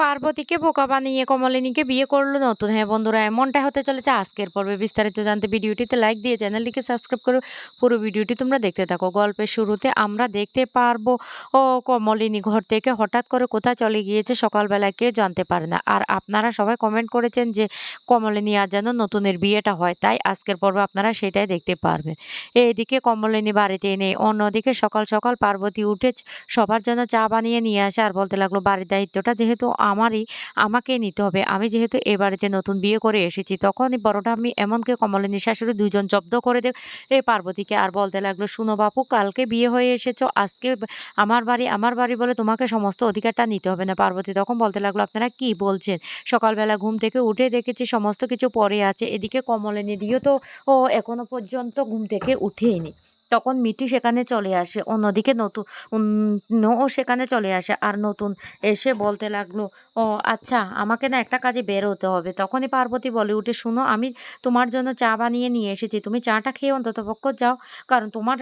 পার্বতীকে বোকা বানিয়ে কমলিনীকে বিয়ে করল নতুন। হ্যাঁ বন্ধুরা, এমনটা হতে চলেছে। আজকের পর্বে বিস্তারিত জানতে ভিডিওটিতে লাইক দিয়ে চ্যানেলটিকে সাবস্ক্রাইব করে। পুরো ভিডিওটি তোমরা দেখতে থাকো। গল্পের শুরুতে আমরা দেখতে পারব, ও কমলিনী ঘর থেকে হঠাৎ করে কোথায় চলে গিয়েছে সকালবেলা কেউ জানতে পারে না। আর আপনারা সবাই কমেন্ট করেছেন যে কমলিনী আর যেন নতুনের বিয়েটা হয়, তাই আজকের পর্বে আপনারা সেটাই দেখতে পারবেন। এইদিকে কমলিনী বাড়িতে নেই অন্যদিকে সকাল সকাল পার্বতী উঠে সবার জন্য চা বানিয়ে নিয়ে আসে। আর বলতে লাগল, বাড়ির দায়িত্বটা যেহেতু আমারই আমাকে নিতে হবে। আমি যেহেতু এ বাড়িতে নতুন বিয়ে করে এসেছি, তখনই বড়টা আমি এমনকি কমলিনী শাশুড়ি দুজন জব্দ করে দে এ পার্বতীকে আর বলতে লাগল, শুনো বাপু, কালকে বিয়ে হয়ে এসেছ, আজকে আমার বাড়ি আমার বাড়ি বলে তোমাকে সমস্ত অধিকারটা নিতে হবে না। পার্বতী তখন বলতে লাগল, আপনারা কি বলছেন? সকালবেলা ঘুম থেকে উঠে দেখেছি সমস্ত কিছু পরে আছে, এদিকে কমলিনী দিও তো ও এখনও পর্যন্ত ঘুম থেকে উঠেইনি। তখন মিটি সেখানে চলে আসে, অন্যদিকে নতুন ও সেখানে চলে আসে। আর নতুন এসে বলতে লাগল ও আচ্ছা আমাকে না একটা কাজে বের হতে হবে। তখনই পার্বতী বলে উঠে, শুনো, আমি তোমার জন্য চা বানিয়ে নিয়ে এসেছি। তুমি চাটা খেয়ে অন্তত পক্ষ যাও। কারণ তোমার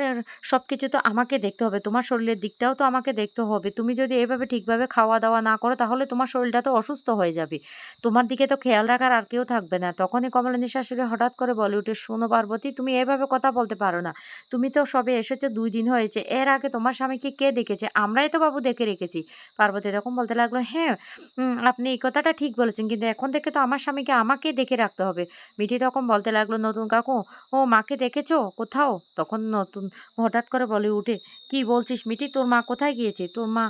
সব কিছু তো আমাকে দেখতে হবে। তোমার শরীরের দিকটাও তো আমাকে দেখতে হবে। তুমি যদি এভাবে ঠিকভাবে খাওয়া দাওয়া না করো, তাহলে তোমার শরীরটা তো অসুস্থ হয়ে যাবে। তোমার দিকে তো খেয়াল রাখার আর কেউ থাকবে না। তখনই কমলিনী শাশুড়ি হঠাৎ করে বলে উঠে, শোনো পার্বতী, তুমি এভাবে কথা বলতে পারো না। তুমি তো সবে এসেছ, দুই দিন হয়েছে। এর আগে তোমার স্বামীকে কে দেখেছে? আমরাই তো বাবু দেখে রেখেছি। পার্বতী তখন বলতে লাগল হ্যাঁ আপনি এই কথাটা ঠিক বলেছেন। কিন্তু এখন থেকে তো আমার স্বামীকে আমাকে দেখে রাখতে হবে। মিঠি তখন বলতে লাগল, নতুন কাকু, ও মাকে দেখেছ? কোথাও? তখন নতুন হঠাৎ করে বলে উঠে, কি বলছিস মিঠি? তোর মা কোথায় গিয়েছে? তোর মা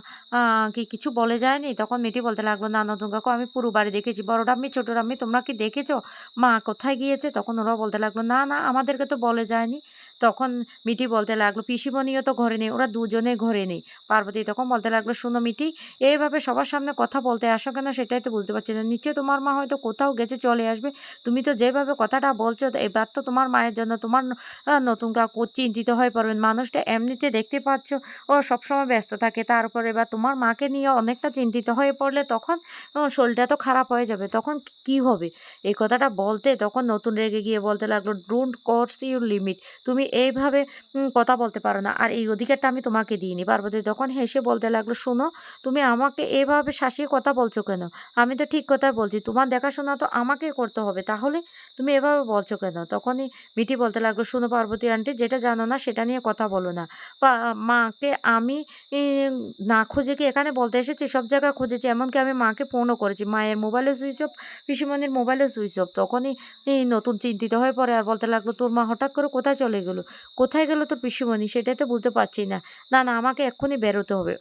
কি কিছু বলে যায়নি? তখন মিঠি বলতে লাগল, না নতুন কাকু, আমি পুরো বাড়ি দেখেছি। বড় রাম্মি ছোট রাম্মি তোমরা কি দেখেছ? মা কোথায় গিয়েছে? তখন ওরা বলতে লাগল, না না, আমাদেরকে তো বলে যায়নি। তখন মিটি বলতে লাগল, পিসিমণিও তো ঘরে নেই, ওরা দুজনে ঘরে নেই। পার্বতী তখন বলতে লাগল, শুনো মিটি এইভাবে সবার সামনে কথা বলতে আসো কেন সেটাই তো বুঝতে পারছি না। নিশ্চয়ই তোমার মা হয়তো কোথাও গেছে, চলে আসবে। তুমি তো যেভাবে কথাটা বলছো, এবার তো তোমার মায়ের জন্য তোমার নতুন কাকু চিন্তিত হয়ে পড়বেন মানুষটা এমনিতে দেখতে পাচ্ছ, ও সবসময় ব্যস্ত থাকে। তার উপর এবার তোমার মাকে নিয়ে অনেকটা চিন্তিত হয়ে পড়লে তখন শরীরটা তো খারাপ হয়ে যাবে। তখন কি হবে? এই কথাটা বলতে তখন নতুন রেগে গিয়ে বলতে লাগল ডোন্ট কোর্স ইউর লিমিট তুমি এইভাবে কথা বলতে পারো না। আর এই অধিকারটা আমি তোমাকে দিইনি। পার্বতী তখন হেসে বলতে লাগল, শোনো, তুমি আমাকে এভাবে শাসিয়ে কথা বলছো কেন? আমি তো ঠিক কথাই বলছি। তোমার দেখাশোনা তো আমাকে করতে হবে। তাহলে তুমি এভাবে বলছো কেন? তখনই মিটি বলতে লাগল, শোনো পার্বতী আন্টি যেটা জানো না, সেটা নিয়ে কথা বলো না। মাকে আমি না খুঁজে কি এখানে বলতে এসেছি? সব জায়গায় খুঁজেছি। এমনকি আমি মাকে ফোনও করেছি। মায়ের মোবাইলে সুইচ অফ পিসিমণির মোবাইলে সুইচ অফ তখনই নতুন চিন্তিত হয়ে পড়ে। আর বলতে লাগল, তোর মা হঠাৎ করে কোথায় চলে গেলো? কোথায় গেল তোর পিসিমণি? সেটাই তো বুঝতে পারছি না। না না, আমাকে এক্ষুনি বেরোতে হবে।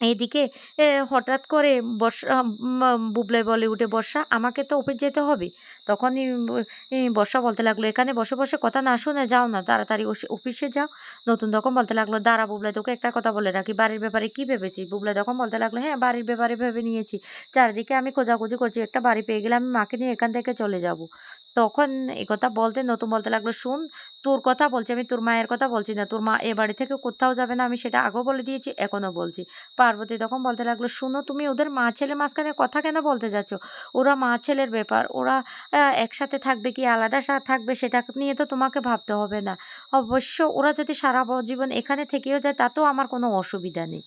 এইদিকে হঠাৎ করে বর্ষা বুবলাই বলে উঠে বর্ষা, আমাকে তো অফিস যেতে হবে। তখনই বর্ষা বলতে লাগল, এখানে বসে বসে কথা না শুনে যাও না, তাড়াতাড়ি অফিসে যাও। নতুন তখন বলতে লাগল, দাঁড়া বুবলাই, তোকে একটা কথা বলে রাখি, বাড়ির ব্যাপারে কি ভেবেছিস? বুবলাই তখন বলতে লাগল হ্যাঁ বাড়ির ব্যাপারে ভেবে নিয়েছি। চারিদিকে আমি খোঁজাখুঁজি করছি, একটা বাড়ি পেয়ে গেলে আমি মাকে নিয়ে এখান থেকে চলে যাব। তখন এই কথা বলতে নতুন বলতে লাগল, শুন, তোর কথা বলছি, আমি তোর মায়ের কথা বলছি না, তোর মা এ বাড়ি থেকে কোথাও যাবে না, আমি সেটা আগেও বলে দিয়েছি এখনও বলছি। পার্বতী তখন বলতে লাগল, শুনো, তুমি ওদের মা ছেলে মাঝখানে কথা কেন বলতে যাচ্ছ? ওরা মা ছেলের ব্যাপার, ওরা একসাথে থাকবে কি, আলাদা থাকবে, সেটা নিয়ে তো তোমাকে ভাবতে হবে না। অবশ্য ওরা যদি সারা জীবন এখানে থেকেও যায়, তাতেও আমার কোনো অসুবিধা নেই।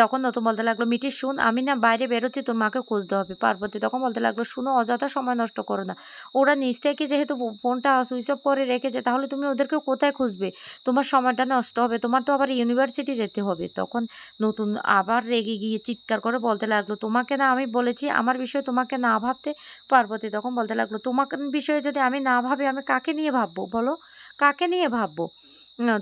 তখন নতুন বলতে লাগল মিটি শুন, আমি না বাইরে বেরোচ্ছি, তোর মাকে খুঁজতে হবে। পার্বতী তখন বলতে লাগল, শুনো, অযথা সময় নষ্ট করো না। ওরা নিজ থেকে যেহেতু ফোনটা সুইচ অফ করে রেখেছে, তাহলে তুমি ওদেরকে কোথায় খুঁজবে? তোমার সময়টা নষ্ট হবে, তোমার তো আবার ইউনিভার্সিটি যেতে হবে। তখন নতুন আবার রেগে গিয়ে চিৎকার করে বলতে লাগল, তোমাকে না আমি বলেছি, আমার বিষয়ে তোমাকে না ভাবতে? পার্বতী তখন বলতে লাগল, তোমার বিষয়ে যদি আমি না ভাবি, আমি কাকে নিয়ে ভাববো বলো? কাকে নিয়ে ভাববো?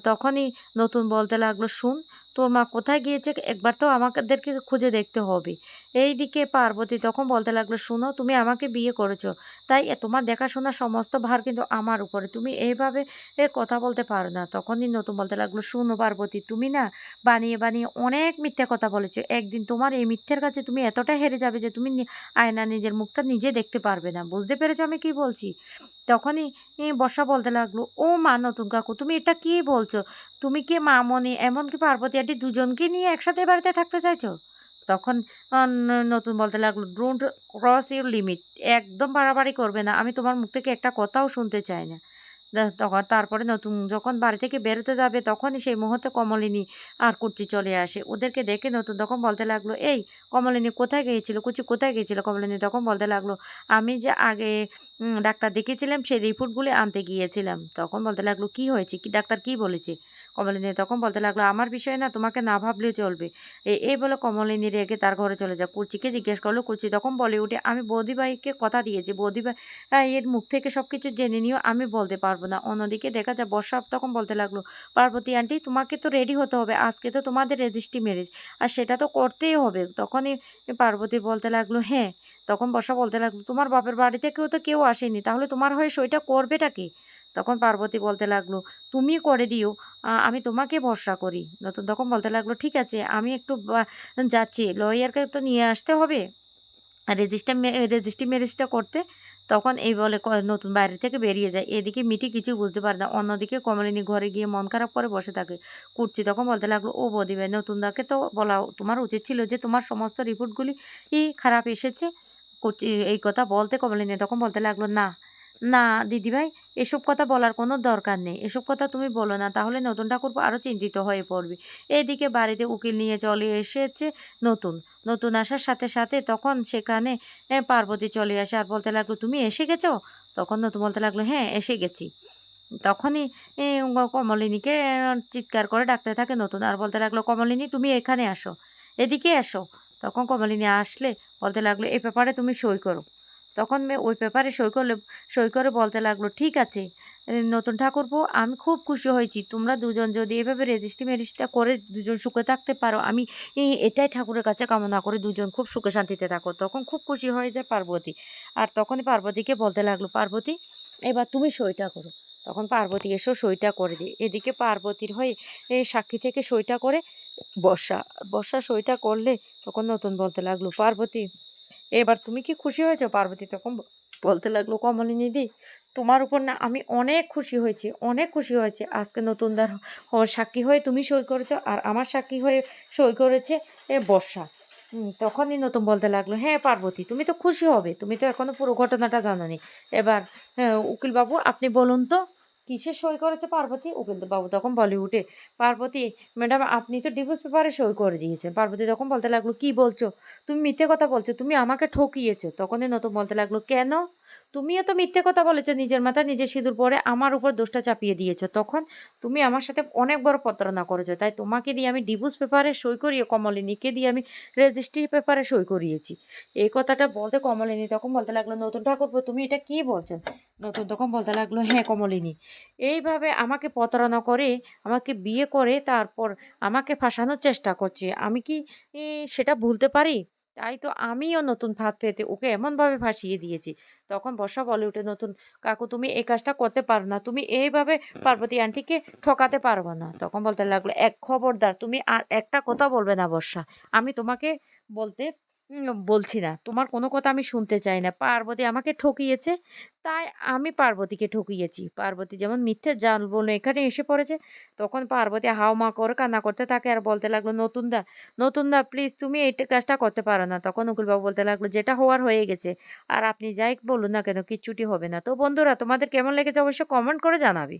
তখনই নতুন বলতে লাগল, শুন তোর মা কোথায় গিয়েছে একবার তো আমাদেরকে খুঁজে দেখতে হবে। এইদিকে পার্বতী তখন বলতে লাগল, শুনো, তুমি আমাকে বিয়ে করেছ। তাই তোমার দেখাশোনার সমস্ত ভার কিন্তু আমার উপরে। তুমি এইভাবে এ, কথা বলতে পারো না। তখনই নতুন বলতে লাগল, শুনো পার্বতী, তুমি না বানিয়ে বানিয়ে অনেক মিথ্যে কথা বলেছ। একদিন তোমার এই মিথ্যের কাছে তুমি এতটা হেরে যাবে যে তুমি আয়না নিজের মুখটা নিজে দেখতে পারবে না। বুঝতে পেরেছ আমি কি বলছি? তখনই বর্ষা বলতে লাগল, ও মা নতুন কাকু, তুমি এটা কি বলছো? তুমি কি মামনি? এমনকি পার্বতী আন্টি দুজনকে নিয়ে একসাথে বাড়িতে থাকতে চাইছো? তখন নতুন বলতে লাগল ডোন্ট ক্রস ইউর লিমিট একদম বাড়াবাড়ি করবে না। আমি তোমার মুখ থেকে একটা কথাও শুনতে চাই না। তখন তারপরে নতুন যখন বাড়ি থেকে বেরোতে যাবে, তখনই সেই মুহূর্তে কমলিনী আর কুচি চলে আসে। ওদেরকে দেখে নতুন তখন বলতে লাগল, এই কমলিনী কোথায় গিয়েছিল? কুচি কোথায় গিয়েছিল? কমলিনী তখন বলতে লাগল, আমি যে আগে ডাক্তার দেখিয়েছিলাম, সেই রিপোর্টগুলি আনতে গিয়েছিলাম। তখন বলতে লাগল, কি হয়েছে? কি ডাক্তার কি বলেছে? কমলিনী তখন বলতে লাগল আমার বিষয়ে না তোমাকে না ভাবলেও চলবে। এই বলে কমলিনী রেগে তার ঘরে চলে যায়। কুচিকে জিজ্ঞেস করল কুচি তখন বলে উঠে আমি বৌদিভাইকে কথা দিয়েছি বৌদিভাই আহ, এর মুখ থেকে সব কিছু জেনে নিও আমি বলতে পারব না। অন্যদিকে দেখা যায় বর্ষা তখন বলতে লাগল পার্বতী আন্টি তোমাকে তো রেডি হতে হবে আজকে তো তোমাদের রেজিস্ট্রি ম্যারেজ আর সেটা তো করতেই হবে। তখনই পার্বতী বলতে লাগল হ্যাঁ। তখন বর্ষা বলতে লাগল তোমার বাপের বাড়ি থেকেও তো কেউ আসেনি তাহলে তোমার হয়ে সইটা করবেটা কি? তখন পার্বতী বলতে লাগল, তুমি করে দিও আমি তোমাকে ভরসা করি। নতুন তখন বলতে লাগল, ঠিক আছে, আমি একটু যাচ্ছি, লয়ারকে তো নিয়ে আসতে হবে। রেজিস্টার রেজিস্ট্রি ম্যারেজটা করতে তখন এই বলে নতুন বাইরে থেকে বেরিয়ে যায়। এদিকে মিটি কিছু বুঝতে পারে না, অন্যদিকে কমলিনী ঘরে গিয়ে মন খারাপ করে বসে থাকে। কুর্চি তখন বলতে লাগল, ও বৌদি ভাই নতুনদাকে তো বলা, তোমার উচিত ছিল যে তোমার সমস্ত রিপোর্টগুলি খারাপ এসেছে। কুর্চি এই কথা বলতে কমলিনী তখন বলতে লাগল, না না, দিদিভাই এসব কথা বলার কোনো দরকার নেই। এসব কথা তুমি বলো না, তাহলে নতুন ঠাকুরপো আরও চিন্তিত হয়ে পড়বে। এদিকে বাড়িতে উকিল নিয়ে চলে এসেছে নতুন। নতুন আসার সাথে সাথে তখন সেখানে পার্বতী চলে আসে আর বলতে লাগল, তুমি এসে গেছো? তখন নতুন বলতে লাগল হ্যাঁ এসে গেছি। তখনই কমলিনীকে চিৎকার করে ডাকতে থাকে নতুন আর বলতে লাগল, কমলিনী, তুমি এখানে আসো। এদিকে আসো তখন কমলিনী আসলে বলতে লাগল, এ ব্যাপারে তুমি সই করো। তখন মেয়ে ওই পেপারে সই করলে, সই করে বলতে লাগল, ঠিক আছে নতুন ঠাকুরপো, আমি খুব খুশি হয়েছি। তোমরা দুজন যদি এভাবে রেজিস্ট্রি ম্যারেজটা করে দুজন সুখে থাকতে পারো, আমি এটাই ঠাকুরের কাছে কামনা করে দুজন খুব সুখে শান্তিতে থাকো। তখন খুব খুশি হয়ে যায় পার্বতী। আর তখনই পার্বতীকে বলতে লাগল, পার্বতী, এবার তুমি সইটা করো। তখন পার্বতী এসেও সইটা করে দিই এদিকে পার্বতীর হয়ে এই সাক্ষী থেকে সইটা করে বর্ষা বর্ষা সইটা করলে তখন নতুন বলতে লাগল, পার্বতী এবার তুমি কি খুশি হয়েছো পার্বতী? তখন বলতে লাগল কমলিনী দি তোমার উপর না আমি অনেক খুশি হয়েছি অনেক খুশি হয়েছে। আজকে নতুনদার সাক্ষী হয়ে তুমি সই করেছ আর আমার সাক্ষী হয়ে সই করেছে এ বর্ষা। তখনই নতুন বলতে লাগল হ্যাঁ পার্বতী তুমি তো খুশি হবে তুমি তো এখনও পুরো ঘটনাটা জানোনি। এবার হ্যাঁ, উকিল বাবু আপনি বলুন তো কিসে সই করেছে পার্বতী? বাবু তখন বলিউডে, পার্বতী, ম্যাডাম, আপনি তো ডিভোর্স পেপারে সই করে দিয়েছেন। পার্বতী তখন বলতে লাগল, কি বলছো? তুমি মিথ্যে কথা বলছো, তুমি আমাকে ঠকিয়েছো। তখনই নতুন বলতে লাগল, কেন? তুমিও তো মিথ্যে কথা বলেছ নিজের মাথায়, নিজের সিঁদুর পরে আমার উপর দোষটা চাপিয়ে দিয়েছ। তখন তুমি আমার সাথে অনেক বড় প্রতারণা করেছ, তাই তোমাকে দিয়ে আমি ডিভোর্স পেপারে সই করিয়ে, কমলিনীকে দিয়ে আমি রেজিস্ট্রি পেপারে সই করিয়েছি। এই কথাটা বলতে কমলিনী তখন বলতে লাগল, নতুন ঠাকুরপো, তুমি এটা কি বলছো? নতুন তখন বলতে লাগল হ্যাঁ কমলিনী। এইভাবে আমাকে প্রতারণা করে, আমাকে বিয়ে করে, তারপর আমাকে ফাঁসানোর চেষ্টা করছে। আমি কি সেটা ভুলতে পারি? তাই তো আমিও নতুন ভাত পেতে ওকে এমনভাবে ভাসিয়ে দিয়েছি। তখন বর্ষা বলে উঠে নতুন কাকু, তুমি এই কাজটা করতে পারো না। তুমি এইভাবে পার্বতী আন্টিকে ঠকাতে পারব না। তখন বলতে লাগল, এক খবরদার, তুমি আর একটা কথা বলবে না বর্ষা। আমি তোমাকে বলতে বলছি না। তোমার কোনো কথা আমি শুনতে চাই না। পার্বতী আমাকে ঠকিয়েছে, তাই আমি পার্বতীকে ঠকিয়েছি। পার্বতী যেমন মিথ্যে জাল বলে এখানে এসে পড়েছে, তখন পার্বতী হাওমা করে কান্না করতে থাকে আর বলতে লাগল নতুন দা নতুন দা প্লিজ তুমি এই কাজটা করতে পারো না। তখন উকিলবাবু বলতে লাগল, যেটা হওয়ার হয়ে গেছে, আর আপনি যাই বলুন না কেন, কিচ্ছুটি হবে না। তো বন্ধুরা, তোমাদের কেমন লেগেছে অবশ্যই কমেন্ট করে জানাবি।